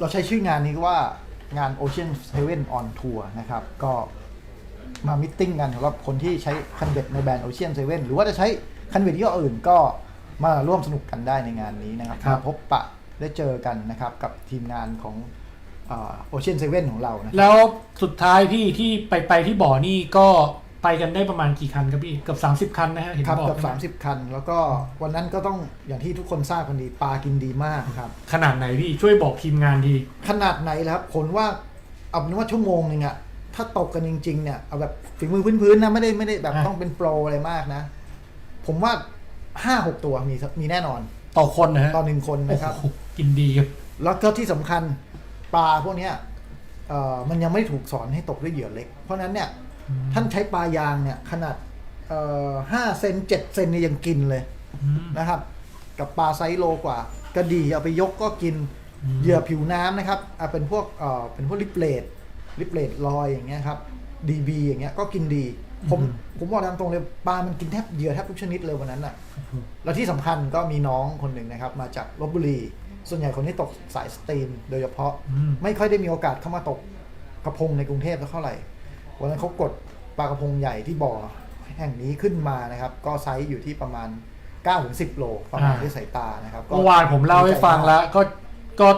เราใช้ชื่องานนี้ว่างาน Ocean Seven on Tour นะครับ ก็มามิทติ้งกันสำหรับคนที่ใช้คันเบ็ดในแบรนด์ Ocean Seven หรือว่าจะใช้คันเบ็ดที่อื่นก็มาร่วมสนุกกันได้ในงานนี้นะครับครับมาพบปะได้เจอกันนะครับกับทีมงานของโอเชียนเซเว่นของเรานะครับแล้วสุดท้ายพี่ที่ไปไปที่บ่อนี่ก็ ไปกันได้ประมาณกี่คันครับพี่เกือบ30 คันนะฮะเห็นครับบอกเกับใช่ไหม30 คัน แล้วก็วันนั้นก็ต้องอย่างที่ทุกคนทราบกันดีปลากินดีมากครับ ขนาดไหนพี่ช่วยบอกทีมงานที ขนาดไหนแล้วครับผลว่าเอาเป็นว่าชั่วโมงหนึงอะถ้าตกกันจริง ๆ เนี่ยเอาแบบฝีมือพื้นๆนะไม่ได้ไม่ได้แบบอะ ต้องเป็นโปรอะไรมากนะ ผมว่าห้าหกตัวมีมีแน่นอนต่อคนนะฮะต่อหนึ่งคนนะครับ โอ้โหกินดีครับ แล้วก็ที่สำคัญปลาพวกเนี้ยเอ่อมันยังไม่ถูกสอนให้ตกด้วยเหยื่อเล็ก เพราะฉะนั้นเนี่ย ท่านใช้ปลายางเนี่ย ขนาดเอ่อห้าเซนเจ็ดเซนเนี่ยยังกินเลยอืมนะครับ กับปลาไซส์โลกว่ากระดี่เอาไปยกก็กินอืมเหยื่อผิวน้ำนะครับอะเป็นพวกเอ่อเป็นพวกลิปเลดลิปเลดลอยอย่างเงี้ยครับดีบีอย่างเงี้ยก็กินดี ผมผมบอกตามตรงเลยปลามันกินแทบเหยื่อแทบทุกชนิดเลยวันนั้นอะแล้วที่สำคัญก็มีน้องคนหนึ่งนะครับ มาจากลบบุรี ส่วนใหญ่คนที่ตกสายสตรีม โดยเฉพาะอืมไม่ค่อยได้มีโอกาสเข้ามาตกกระพงในกรุงเทพสักเท่าไหร่ วันนั้นเขากดปลากระพงใหญ่ที่บ่อแห่งนี้ขึ้นมานะครับ ก็ไซส์อยู่ที่ประมาณ9-10 โลประมาณอ่าด้วยสายตานะครับก็เมื่อวานผมเล่าให้ฟังแล้วก็ก็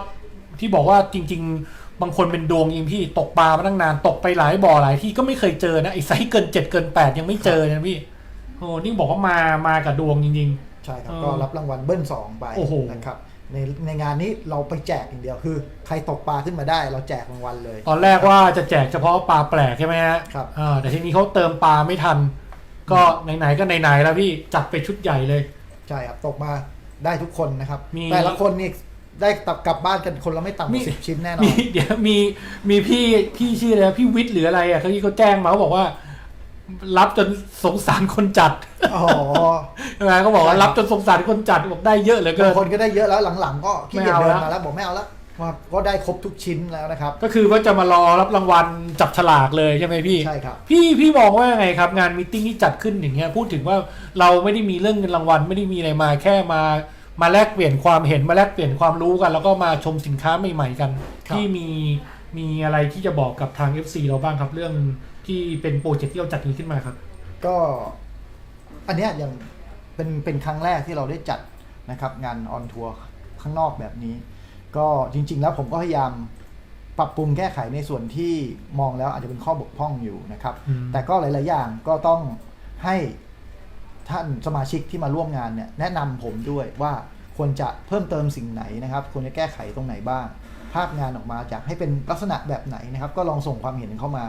ที่บอกว่าจริง ๆ บางคนเป็นดวงจริงพี่ตกปลามาตั้งนาน ตกไปหลายบ่อหลายที่ก็ไม่เคยเจอนะไอ้ไซส์เกินเจ็ดเกินแปดยังไม่เจอนะพี่โอ้นี่บอกว่ามามากับดวงจริงใช่ครับเออก็รับรางวัลเบิ้ลสองไปโอ้โหนะครับ ในในงานนี้เราไปแจกอย่างเดียวคือ ใครตกปลาขึ้นมาได้เราแจกรางวัลเลยๆตอนแรกว่าจะแจกเฉพาะปลาแปลกใช่ไหมฮะครับอ่าแต่ทีนี้เขาเติมปลาไม่ทัน ก็ไหนๆก็ไหนๆแล้วพี่จัดไปชุดใหญ่เลยใช่ครับตกมาได้ทุกคนนะครับมีแต่ละคนนี่ได้กลับบ้านกันคนละไม่ต่ำกมีว่าสิบชิ้นแน่นอมีนเดี๋ยวมีมีพี่พี่ชื่ออะไรนะพี่วิทย์หรืออะไรอะเขาที่เขาแจ้งมาเขาบอกว่า รับจนสงสารคนจัด อ๋อใช่ไหมเขาบอกว่ารับจนสงสารคนจัดบอกได้เยอะเหลือเกิบานงคนก็ได้เยอะแล้วหลังๆ ก็ขี้เกียจไม่เดิเอานละมาแล้วบอกไม่เอาละว่าก็ได้ครบทุกชิ้นแล้วนะครับ ก็คือว่าจะมารอรับรางวัลจับฉลากเลยใช่ไหมพี่ใช่ครับพี่พี่มองว่าไงครับ งานมิทติ้งที่จัดขึ้นอย่างเงี้ยพูดถึงว่าเราไม่ได้มีเรื่องเงินรางวัลไม่ได้มีอะไรมาแค่มา มาแลกเปลี่ยนความเห็นมาแลกเปลี่ยนความรู้กัน แล้วก็มาชมสินค้าใหม่ ๆ กันครับที่มีมีอะไรที่จะบอกกับทาง FC เราบ้างครับเรื่องที่เป็นโปรเจกต์ที่เราจัดนี้ขึ้นมาครับ ก็ อันเนี้ยยังเป็นเป็นครั้งแรกที่เราได้จัดนะครับงานออนทัวร์ข้างนอกแบบนี้ ก็จริง ๆ แล้วผมก็พยายามปรับปรุงแก้ไขในส่วนที่มองแล้วอาจจะเป็นข้อบกพร่องอยู่นะครับ อืม แต่ก็หลาย ๆ อย่างก็ต้องให้ท่านสมาชิกที่มาร่วมงานเนี่ยแนะนำผมด้วยว่าควรจะเพิ่มเติมสิ่งไหนนะครับ ควรจะแก้ไขตรงไหนบ้าง ภาพงานออกมาจะให้เป็นลักษณะแบบไหนนะครับ ก็ลองส่งความเห็นเข้ามา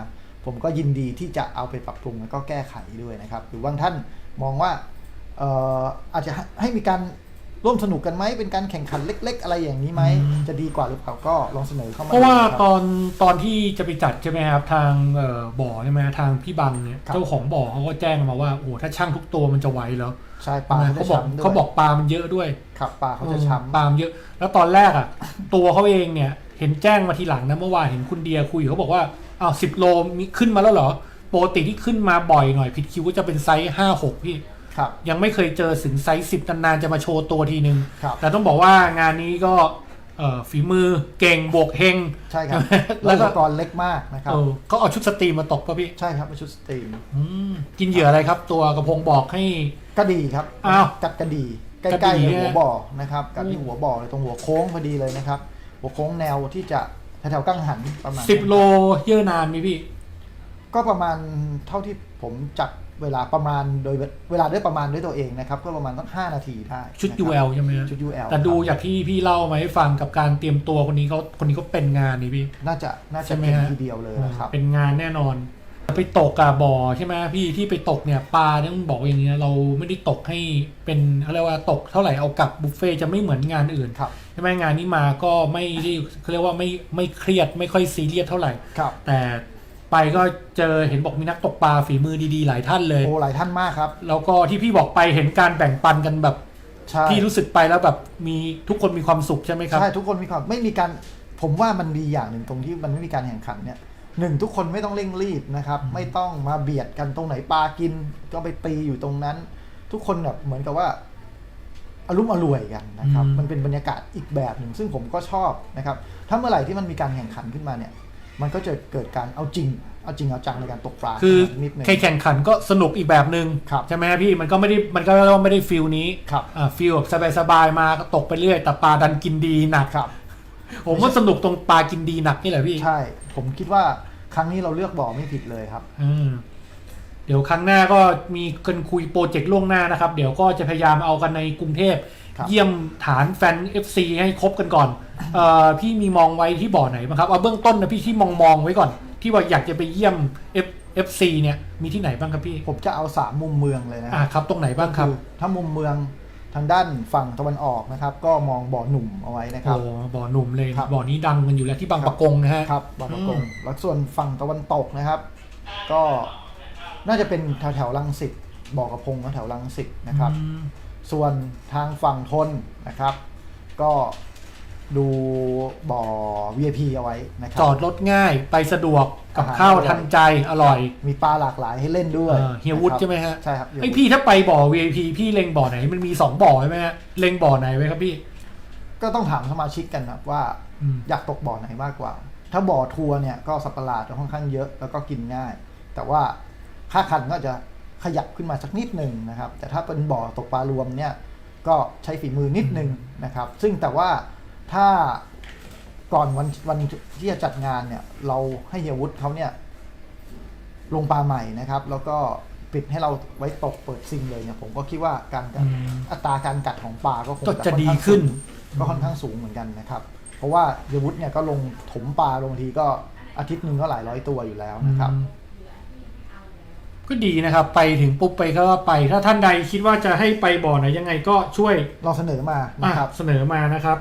ผมก็ยินดีที่จะเอาไปปรับปรุงแล้วก็แก้ไขด้วยนะครับ หรือบางท่าน มองว่าเอ่ออาจจะให้มีการร่วมสนุกกันไหมเป็นการแข่งขันเล็ก ๆ อะไรอย่างนี้ไหมอืมจะดีกว่าหรือเปล่าก็ลองเสนอเข้ามาเพราะว่าดูคบตอนตอนที่จะไปจัดใช่ไหมครับทางเอ่อบ่อใช่ไหมทางพี่บังเนี่ยครับเจ้าของบ่อเขาก็แจ้งมาว่าโอ้โหถ้าช่างทุกตัวมันจะไหวเหรอใช่ปลาเขาเขาบจะอกช้ำด้วยเขาบอกปลามันเยอะด้วยครับปลาเขาจะช้ำปาล์มเยอะ แล้วตอนแรกอะ ตัวเขาเองเนี่ยเห็นแจ้งมาทีหลังนะเมื่อวานเห็นคุณเดียคุยเขาบอกว่าอ้าวสิบโลมีขึ้นมาแล้วเหรอ ปกติที่ขึ้นมาบ่อยหน่อยผิดคิวก็จะเป็นไซส์ห้าหกพี่ ครับ ยังไม่เคยเจอถึงไซส์สิบนานๆจะมาโชว์ตัวทีนึง ครับ แต่ต้องบอกว่างานนี้ก็เอ่อฝีมือเก่งบวกเฮง ใช่ครับ แล้แล้ววก็ อุปกรณ์เล็กมากนะครับ เออเขาเอาชุดสตรีมมาตกป่ะพี่ใช่ครับเป็นชุดสตรีมอืมกินเหยื่ออะไรครับ ตัวกระพงบอกให้ กระดี่ครับอ้าวกัดกระดี่ใกกระดี่ล้ๆกับเนี่ยหัวบ่อนะครับกัดที่อืม หัวบ่อเลยตรงหัวโค้งพอดีเลยนะครับ หัวโค้งแนวที่จะแถวๆกังหันประมาณสิบโลเยอะนานไหมพี่ ก็ประมาณเท่าที่ผมจัดเวลาประมาณโดยเวลาด้วยประมาณด้วยตัวเองนะครับ ก็ประมาณตั้งห้านาทีได้ชุดนะครับ UL ใช่ไหมฮะชุด UL แต่ดูครับจากที่พี่เล่ามาให้ฟังกับการเตรียมตัวคนนี้เขาคนนี้เขาเป็นงานนี่พี่ น่าจะน่าใช่จะไหมเป็นฮะทีเดียวเลยนะครับ เป็นงานแน่นอน ไปตกกับบ่อใช่ไหมพี่ที่ไปตกเนี่ยปลาเนี่ยต้องบอกอย่างนี้นะเราไม่ได้ตกให้เป็นเขาเรียกว่าตกเท่าไหร่เอากลับบุฟเฟ่ต์จะไม่เหมือนงานอื่นครับใช่ไหมงานนี้มาก็ไม่ได้เขาเรียกว่าไม่ไม่เครียดไม่ค่อยซีเรียสเท่าไหร่ครับแต่ ไปก็เจอเห็นบอกมีนักตกปลาฝีมือดีๆ หลายท่านเลย โอ้หลายท่านมากครับ แล้วก็ที่พี่บอกไปเห็นการแบ่งปันกันแบบใช่พี่รู้สึกไปแล้วแบบมีทุกคนมีความสุขใช่ไหมครับ ใช่ทุกคนมีความไม่มีการผมว่ามันดีอย่างหนึ่งตรงที่มันไม่มีการแข่งขันเนี่ยหนึ่งทุกคนไม่ต้องเร่งรีบนะครับอืมไม่ต้องมาเบียดกันตรงไหนปลากิน ก็ไปตีอยู่ตรงนั้น ทุกคนแบบเหมือนกับว่าออารมณ์อร่วยกันนะครับ อืม มันเป็นบรรยากาศอีกแบบหนึ่งซึ่งผมก็ชอบนะครับ ถ้าเมื่อไหร่ที่มันมีการแข่งขันขึ้นมาเนี่ย มันก็จะเกิดการเอาจริง เอาจริงเอาจังในการตกปลาคือนิดนึง แค่แข่งขันก็สนุกอีกแบบหนึง่งครับใช่ไหมพี่มันก็ไม่ได้มันก็ไม่ได้ฟิลนี้ครับ อ่าฟิลแบบสบายๆมาก็ตกไปเรื่อยแต่ปลาดันกินดีหนักครับ ผมว่าสนุกตรงปลากินดีหนักนี่แหละพี่ ใช่ ผมคิดว่าครั้งนี้เราเลือกบ่อไม่ผิดเลยครับ อืมเดี๋ยวครั้งหน้าก็มีกันคุยโปรเจกต์ล่วงหน้านะครับ เดี๋ยวก็จะพยายามเอากันในกรุงเทพครับ เยี่ยมฐานแฟน FC ให้ครบกันก่อนเอ่อพี่มีมองไว้ที่บ่อไหนบ้างครับเอาเบื้องต้นนะพี่ที่มองมองๆไว้ก่อน ที่ว่าอยากจะไปเยี่ยม F FC เนี่ยมีที่ไหนบ้างครับพี่ผมจะเอาสามมุมเมืองเลยนะอ่าครับ ตรงไหนบ้างครับอถ้ามุมเมืองทางด้านฝั่งตะวันออกนะครับ ก็มองบ่อหนุ่มเอาไว้นะครับโอ้บ่อหนุ่มเลยครับบ่อนี้ดังกันอยู่แล้วที่บางครับปะกงนะฮะครับบางประกงอืมแล้วส่วนฝั่งตะวันตกนะครับ ก็น่าจะเป็นแถวแถวๆลังสิตบ่อกระพงแถวๆลังสิตนะครับอืม ส่วนทางฝั่งทนนะครับ ก็ดูบ่อ VIP เอาไว้นะครับ จอดรถง่ายไปสะดวกกับอาหารข้าวอร่อย ทันใจอร่อยมีปลาหลากหลายให้เล่นด้วยเออเฮียวุฒินะครับใช่ไหมฮะใช่ครับเฮียไอวุฒิพี่ถ้าไปบ่อ VIP พี่เล็งบ่อไหนมันมีสองบ่อใช่ไหมฮะเล็งบ่อไหนไว้ครับพี่ก็ต้องถามสมาชิกกันครับว่า อืม อยากตกบ่อไหนมากกว่า ถ้าบ่อทัวร์เนี่ยก็สัตว์ประหลาดจะค่อนข้างเยอะแล้วก็กินง่าย แต่ว่าค่าคันก็จะ ขยับขึ้นมาสักนิดหนึ่งนะครับ แต่ถ้าเป็นบ่อตกปลารวมเนี่ยก็ใช้ฝีมือนิดนึงนะครับ ซึ่งแต่ว่าถ้าก่อนวันวันที่จะจัดงานเนี่ย เราให้เฮียวุฒิเขาเนี่ย ลงปลาใหม่นะครับ แล้วก็ปิดให้เราไว้ตกเปิดซิงเลยเนี่ย ผมก็คิดว่าการกัดอืมอัตราการกัดของปลาก็คงก็จะค่อดีข้างขึ้นสูงก็ค่อนข้างสูงเหมือนกันนะครับ เพราะว่าเฮียวุฒิเนี่ยก็ลงถมปลาลงทีก็อาทิตย์หนึ่งก็หลายร้อยตัวอยู่แล้วนะครับอืม ก็ดีนะครับ ไปถึงปุ๊บไปก็ไป ถ้าท่านใดคิดว่าจะให้ไปบ่อไหนยังไงก็ช่วยลองเสนอมาอะนะครับ เสนอมานะครับ